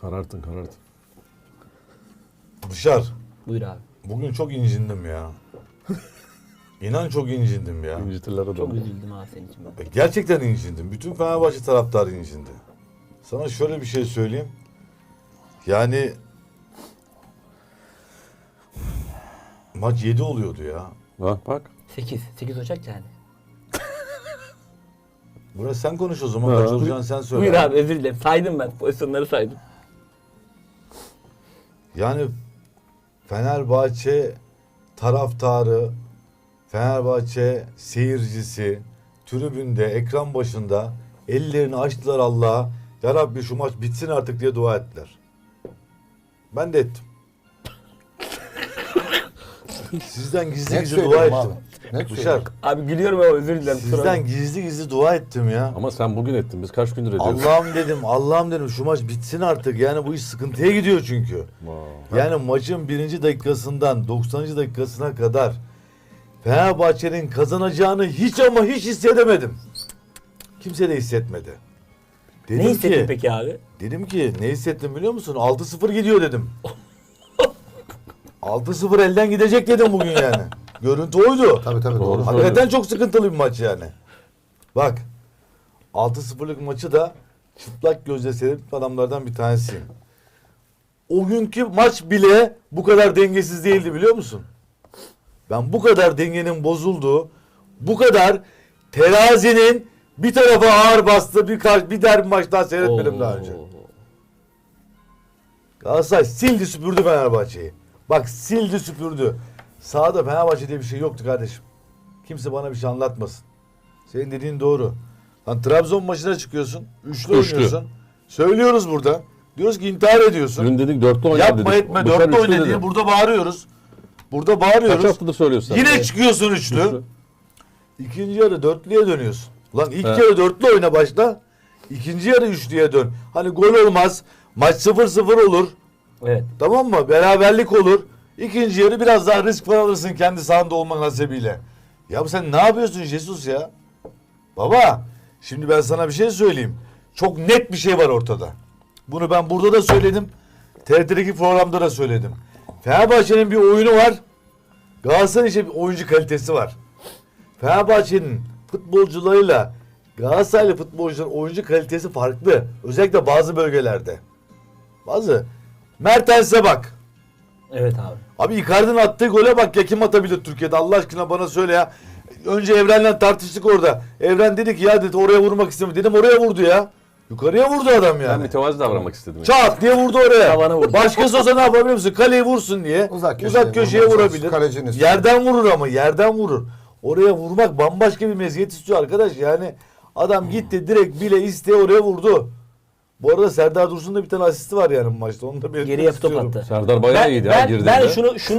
Karartın karartın. Dışar. Buyur abi. Bugün çok incindim ya. İnan çok incindim ya. İncitirler Çok adamı. üzüldüm abi senin için ben. E, Gerçekten incindim. Bütün Fenerbahçe taraftarı incindi. Sana şöyle bir şey söyleyeyim. Yani maç 7 oluyordu ya. Ha bak. 8. 8 Ocak yani. Burası sen konuş o zaman. Ha. Kaç olacağını sen söyle. Buyur abi özür dilerim. Saydım ben. Pozisyonları saydım. Yani Fenerbahçe taraftarı, Fenerbahçe seyircisi tribünde, ekran başında ellerini açtılar Allah'a. Ya Rabbi şu maç bitsin artık diye dua ettiler. Ben de ettim. Sizden gizli gizli dua ettim. abi. Net Bışar, söylüyorum. Abi gülüyorum ama özür dilerim. kusura bakma. sizden gizli gizli dua ettim ya. Ama sen bugün ettin. Biz kaç gündür ediyoruz. Allah'ım dedim, Allah'ım dedim şu maç bitsin artık. Yani bu iş sıkıntıya gidiyor çünkü. Yani maçın birinci dakikasından 90. dakikasına kadar Fenerbahçe'nin kazanacağını hiç ama hiç hissedemedim. Kimse de hissetmedi. Dedim Ne hissettin ki, peki abi? Dedim ki ne hissettim biliyor musun? 6-0 gidiyor dedim. 6-0 elden gidecek dedim bugün yani. Görüntü oydu. Tabii tabii Doğru. Hakikaten çok sıkıntılı bir maç yani. Bak 6-0'lık maçı da çıplak gözle seyretip adamlardan bir tanesiyim. O günkü maç bile bu kadar dengesiz değildi biliyor musun? Ben bu kadar dengenin bozulduğu, bu kadar terazinin bir tarafa ağır bastığı bir, kar- bir derbi maç daha seyretmedim daha önce. Oo. Galatasaray sildi süpürdü Fenerbahçe'yi. Bak sildi süpürdü. Sahada Fenerbahçe diye bir şey yoktu kardeşim. Kimse bana bir şey anlatmasın. Senin dediğin doğru. Lan Trabzon maçına çıkıyorsun. Üçlü, Üçlü. oynuyorsun. Söylüyoruz burada. Diyoruz ki intihar ediyorsun. Dün dedik dörtlü oynar Yapma dedik. etme dörtlü üçlü oyna dedi. diye burada bağırıyoruz. Burada Kaç bağırıyoruz. haftadır söylüyorsun sen? Yine çıkıyorsun üçlü. Üçlü. İkinci yarı dörtlüye dönüyorsun. Lan ilk Evet. yarı dörtlü oyna başla. İkinci yarı üçlüye dön. Hani gol olmaz. Maç 0-0 olur. Evet. Tamam mı? Beraberlik olur. İkinci yarı biraz daha risk falan alırsın kendi sahanda olma nasibiyle. Ya sen ne yapıyorsun Jesus ya? Baba şimdi ben sana bir şey söyleyeyim. Çok net bir şey var ortada. Bunu ben burada da söyledim. TRT'deki programda da söyledim. Fenerbahçe'nin bir oyunu var. Galatasaray'ın işte bir oyuncu kalitesi var. Fenerbahçe'nin futbolcularıyla Galatasaraylı futbolcuların oyuncu kalitesi farklı. Özellikle bazı bölgelerde. Bazı. Mertens'e bak. Evet abi. Abi Icardi'nin attığı gole bak ya kim atabilir Türkiye'de Allah aşkına bana söyle ya. Önce Evren'le tartıştık orada. Evren dedi ki ya dedi oraya vurmak istemiyorum. Dedim oraya vurdu ya. Yukarıya vurdu adam Ben yani. mütevazi davranmak istedim. Çat diye vurdu oraya. Tavana vurdu. Başkası olsa ne yapabilir misin? Kaleyi vursun diye. Uzak Uzak köşeye vurabilir. Kalecinin üstüne. Yerden vurur ama yerden vurur. Oraya vurmak bambaşka bir meziyet istiyor arkadaş. Yani adam gitti direkt bile isteye oraya vurdu. Bu arada Serdar Dursun'da bir tane asisti var yani bu maçta. Onu da belirtmek Geri yapı top istiyorum. attı. Serdar bayağı Ben, iyiydi ha ben, girdiğinde. ben şunu şunu